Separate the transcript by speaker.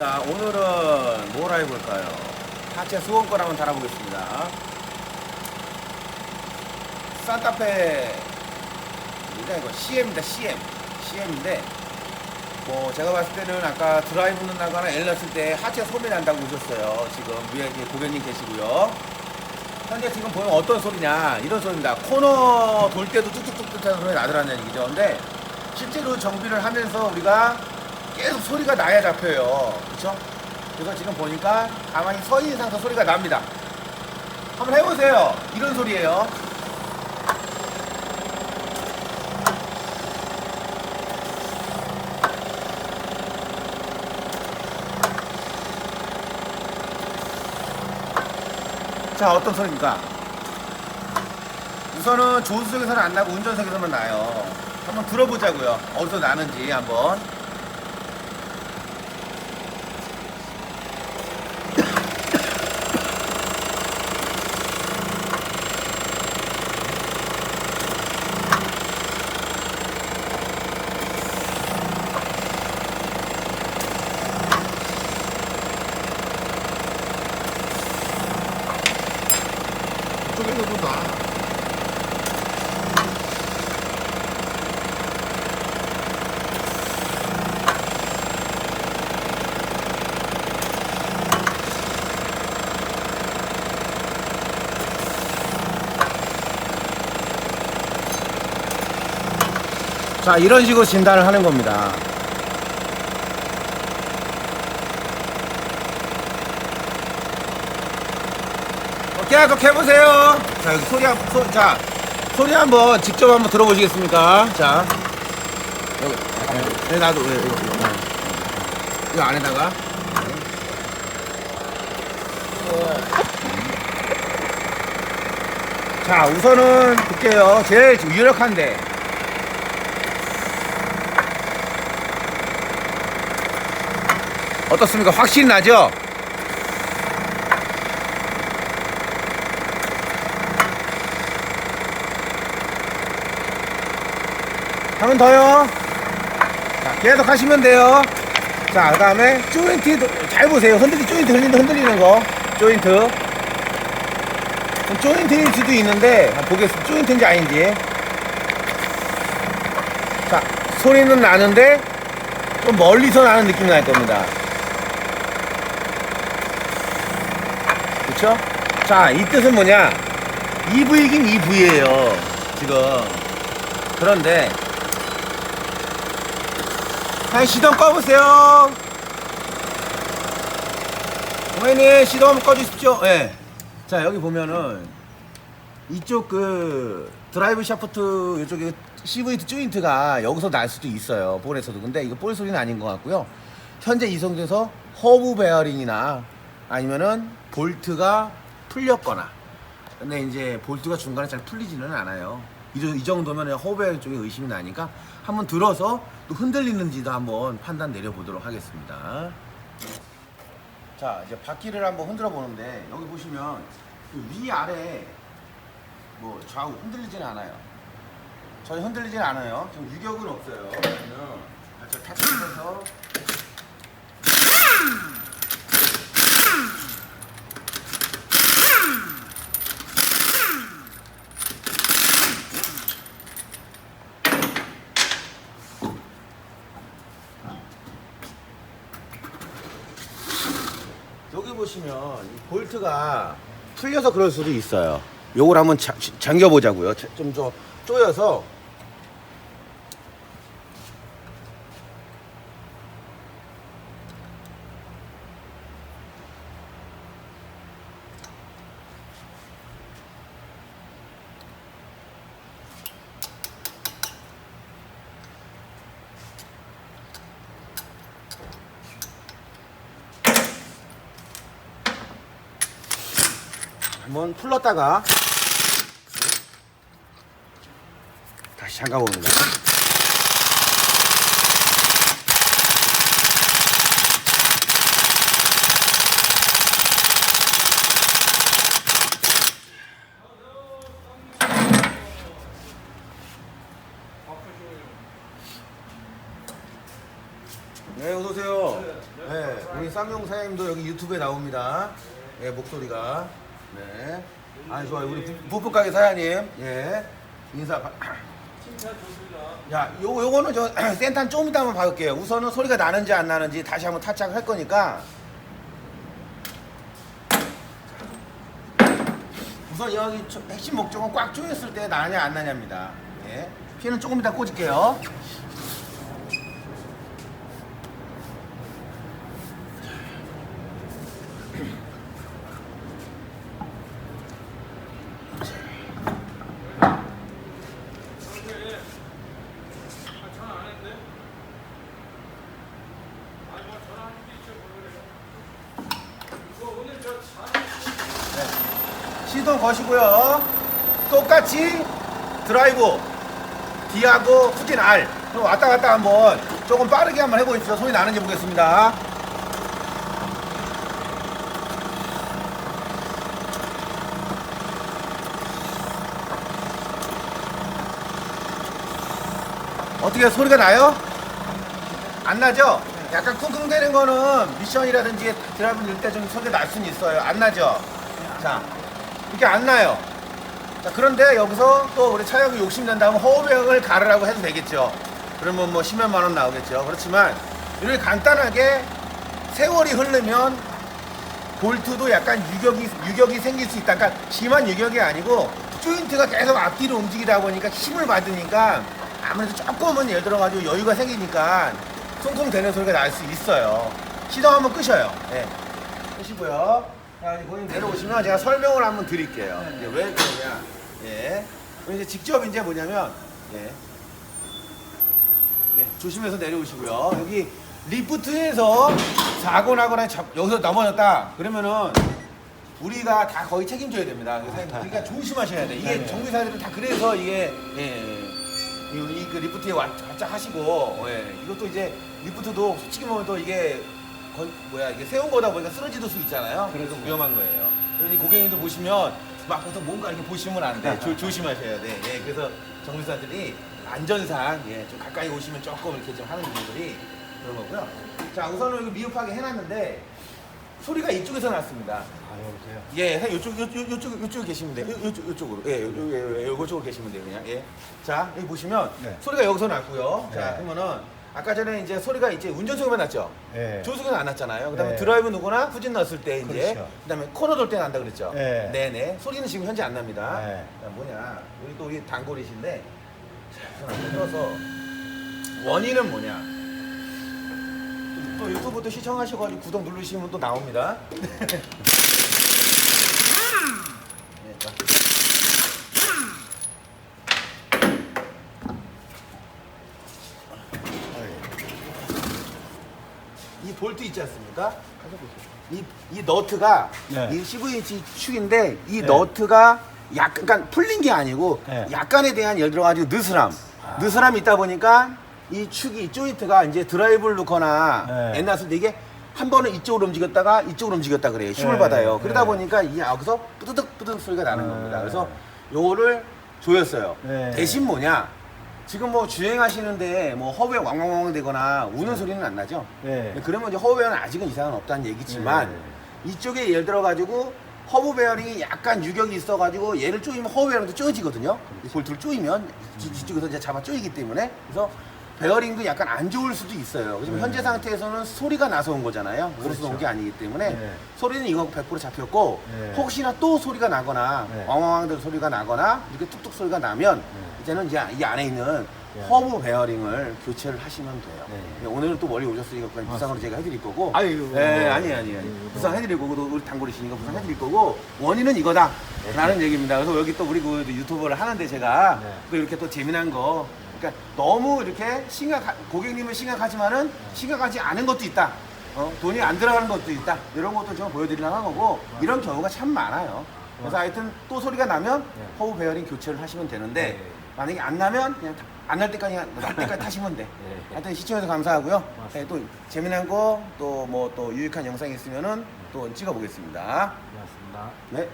Speaker 1: 자, 오늘은 뭘 해볼까요? 하체 수원권 한번 달아보겠습니다. 산타페, 뭐냐 이거 CM입니다, CM. CM인데, 뭐, 제가 봤을 때는 아까 드라이브 넣나거나 L 넣었을 때 하체 소리 난다고 보셨어요. 지금 위에 고객님 계시고요. 현재 지금 보면 어떤 소리냐, 이런 소리입니다. 코너 돌 때도 뚝뚝뚝뚝 하는 소리 나더라는 얘기죠. 근데 실제로 정비를 하면서 우리가 계속 소리가 나야 잡혀요. 그쵸? 그래서 지금 보니까 가만히 서 있는 상태 소리가 납니다. 한번 해보세요. 이런 소리예요. 자, 어떤 소리입니까? 우선은 조수석에서는 안 나고 운전석에서만 나요. 한번 들어보자고요. 어디서 나는지 한번.
Speaker 2: 나.
Speaker 1: 자, 이런 식으로 진단을 하는 겁니다. 계속 해보세요. 자, 여기 소리 한, 소, 자, 소리 한번 직접 한번 들어보시겠습니까? 자, 여기, 네, 나도, 네, 이거, 이거, 네. 이거 안에다가. 자, 우선은 볼게요. 제일 유력한데. 어떻습니까? 확신 나죠? 한 번 더요. 자, 계속 하시면 돼요. 자, 그 다음에 조인트 잘 보세요. 흔들리, 조인트 흔들리는, 흔들리는 거. 조인트. 조인트일 수도 있는데, 한번 보겠습니다. 조인트인지 아닌지. 자, 소리는 나는데, 좀 멀리서 나는 느낌이 날 겁니다. 그쵸? 자, 이 뜻은 뭐냐? EV긴 EV예요. 지금. 그런데, 한 시동 꺼보세요. 고객님, 시동 한번 꺼주십시오. 예. 네. 자, 여기 보면은, 이쪽 그, 드라이브 샤프트, 이쪽에 CVT 조인트가 여기서 날 수도 있어요. 볼에서도. 근데 이거 볼 소리는 아닌 것 같고요. 현재 이송돼서 허브 베어링이나 아니면은 볼트가 풀렸거나. 근데 이제 볼트가 중간에 잘 풀리지는 않아요. 이, 정도면 허브 베어링 쪽에 의심이 나니까 한번 들어서 또 흔들리는지도 한번 판단 내려보도록 하겠습니다. 자, 이제 바퀴를 한번 흔들어 보는데 여기 보시면 그 위아래 뭐 좌우 흔들리지는 않아요. 전혀 흔들리진 않아요. 지금 유격은 없어요. 그러면 발짝 탁치면서 여기 보시면 이 볼트가 풀려서 그럴 수도 있어요. 요걸 한번 자- 잠겨 보자고요. 좀 더 조여서 한번 풀렀다가 다시 잠가 봅니다. 네, 어서 오세요. 안녕하세요. 네, 우리 쌍용 사장님도 여기 유튜브에 나옵니다. 예, 목소리가. 네. 아, 좋아요. 우리 부- 부품 가게 사장님. 예. 인사. 바- 야, 요거 요거는 저 센터는 좀 이따 한번 봐볼게요. 우선은 소리가 나는지 안 나는지 다시 한번 타착을 할 거니까. 우선 여기 저- 핵심 목적은 꽉 조였을 때 나냐 안 나냐입니다. 예. 피는 조금 이따 꽂을게요. 시동 거시고요. 똑같이 드라이브 D하고 후진 R 그럼 왔다 갔다 한번 조금 빠르게 한번 해보십시오. 소리 나는지 보겠습니다. 어떻게 소리가 나요? 안 나죠? 약간 쿵쿵대는 거는 미션이라든지 드라이브 넣을 때좀 소리가 날 수는 있어요. 안 나죠? 자, 이게 안 나요. 자, 그런데 여기서 또 우리 차량이 욕심낸다면 허브형을 가르라고 해도 되겠죠. 그러면 뭐 10몇만 원 나오겠죠. 그렇지만 이렇게 간단하게 세월이 흐르면 볼트도 약간 유격이, 유격이 생길 수 있다. 그러니까 심한 유격이 아니고 조인트가 계속 앞뒤로 움직이다 보니까 힘을 받으니까 아무래도 조금은 예를 들어가지고 여유가 생기니까 쿵쿵 되는 소리가 날 수 있어요. 시동 한번 끄셔요. 예. 끄시고요. 자, 이제 고객님 내려오시면 제가 설명을 한번 드릴게요. 이제 왜 그러냐. 예. 그럼 이제 직접 이제 뭐냐면, 예. 네, 조심해서 내려오시고요. 여기 리프트에서 사고 나거나 잡- 여기서 넘어졌다. 그러면은 우리가 다 거의 책임져야 됩니다. 그래서 우리가 조심하셔야 돼. 이게
Speaker 3: 네네.
Speaker 1: 정비사들은 다 그래서 이게 예, 이, 이, 그 리프트에 왔- 활짝 하시고 예, 이것도 이제 리프트도 솔직히 보면 또 이게 건, 뭐야 이게 세운 거다 보니까 쓰러질 수 있잖아요. 그래서
Speaker 3: 그렇죠.
Speaker 1: 위험한 거예요. 그래서 이 고객님들 보시면 막 보통 뭔가 이렇게 보시면 안 돼. 조, 조심하셔야 돼. 예, 그래서 정비사들이 안전상 예, 좀 가까이 오시면 조금 이렇게 좀 하는 부분들이 그런 거고요. 자 우선은 이거 미흡하게 해놨는데 소리가 이쪽에서 났습니다.
Speaker 3: 아 여보세요.
Speaker 1: 예, 해, 요쪽, 요, 요, 요쪽, 요쪽에 계시면 돼요. 요, 요쪽, 요쪽으로. 예, 요, 요, 요, 요, 요쪽으로 계시면 돼요, 그냥. 예. 자, 여기 보시면
Speaker 3: 네.
Speaker 1: 소리가 여기서 났고요. 자,
Speaker 3: 네.
Speaker 1: 그러면은 아까 전에 이제 소리가 이제 운전석에만 났죠?
Speaker 3: 네.
Speaker 1: 조수석에는 안 났잖아요. 그 다음에
Speaker 3: 네.
Speaker 1: 드라이브 누구나 후진 넣었을 때 이제.
Speaker 3: 그렇죠.
Speaker 1: 그 다음에 코너 돌 때 난다 그랬죠?
Speaker 3: 네.
Speaker 1: 네네. 소리는 지금 현재 안 납니다.
Speaker 3: 네.
Speaker 1: 자, 뭐냐. 우리 또 우리 단골이신데. 한번 떠서. 원인은 뭐냐. 또 유튜브도 시청하셔가지고 구독 누르시면 또 나옵니다. 네, 자. 이 볼트 있지 않습니까? 이, 이 너트가
Speaker 3: 네.
Speaker 1: 이 CVH 축인데 이
Speaker 3: 네.
Speaker 1: 너트가 약간 그러니까 풀린 게 아니고
Speaker 3: 네.
Speaker 1: 약간에 대한 예를 들어가지고 느스람 느스람이 있다 보니까 이 축이 이 조인트가 이제 드라이브를 넣거나
Speaker 3: 네.
Speaker 1: 옛날 쓸때 이게 한 번은 이쪽으로 움직였다가 이쪽으로 움직였다 그래요 힘을
Speaker 3: 네.
Speaker 1: 받아요 그러다
Speaker 3: 네.
Speaker 1: 보니까 이 여기서 뿌드득 뿌드득 소리가 나는
Speaker 3: 네.
Speaker 1: 겁니다 그래서 요거를 조였어요
Speaker 3: 네.
Speaker 1: 대신 뭐냐 지금 뭐 주행하시는데 뭐 허브에 왕왕왕 되거나 우는 소리는 안 나죠
Speaker 3: 네.
Speaker 1: 그러면 이제 허브 베어는 아직은 이상은 없다는 얘기지만
Speaker 3: 네.
Speaker 1: 이쪽에 예를 들어가지고 허브 베어링이 약간 유격이 있어가지고 얘를 조이면 허브 베어링도 조여지거든요. 이 볼트를 조이면 이- 이쪽에서 이제 잡아 조이기 때문에 그래서 베어링도 약간 안 좋을 수도 있어요. 그래서
Speaker 3: 네.
Speaker 1: 현재 상태에서는 소리가 나서 온 거잖아요. 그래서
Speaker 3: 그렇죠.
Speaker 1: 온게 아니기 때문에
Speaker 3: 네.
Speaker 1: 소리는 이거 100% 잡혔고
Speaker 3: 네.
Speaker 1: 혹시나 또 소리가 나거나
Speaker 3: 네.
Speaker 1: 왕왕왕 소리가 나거나 이렇게 뚝뚝 소리가 나면
Speaker 3: 네.
Speaker 1: 이제는 이제 이 안에 있는
Speaker 3: 네.
Speaker 1: 허브 베어링을 교체를 하시면 돼요.
Speaker 3: 네.
Speaker 1: 네, 오늘은 또 멀리 오셨으니까 그냥 부상으로 제가 해드릴 거고.
Speaker 3: 아유,
Speaker 1: 네,
Speaker 3: 네.
Speaker 1: 아니 아니 아니. 부상 해드릴 거고 또 우리 단골이시니까 부상 해드릴 거고 원인은 이거다. 라는 얘기입니다. 그래서 여기 또 우리 그 유튜브를 하는데 제가
Speaker 3: 네.
Speaker 1: 또 이렇게 또 재미난 거. 그러니까 너무 이렇게 심각 고객님은 심각하지만은 심각하지 않은 것도 있다. 어, 돈이 안 들어가는 것도 있다. 이런 것도 좀 보여드리려고 한 거고 이런 경우가 참 많아요. 그래서 하여튼 또 소리가 나면
Speaker 3: 네.
Speaker 1: 허브 베어링 교체를 하시면 되는데
Speaker 3: 네.
Speaker 1: 만약에 안 나면 그냥 안 날 때까지 날 때까지 타시면 돼.
Speaker 3: 네.
Speaker 1: 하여튼 시청해서 감사하고요. 네, 또 재미난 거 또 뭐 또 유익한 영상이 있으면은 또 찍어 보겠습니다.
Speaker 3: 고맙습니다.
Speaker 1: 네.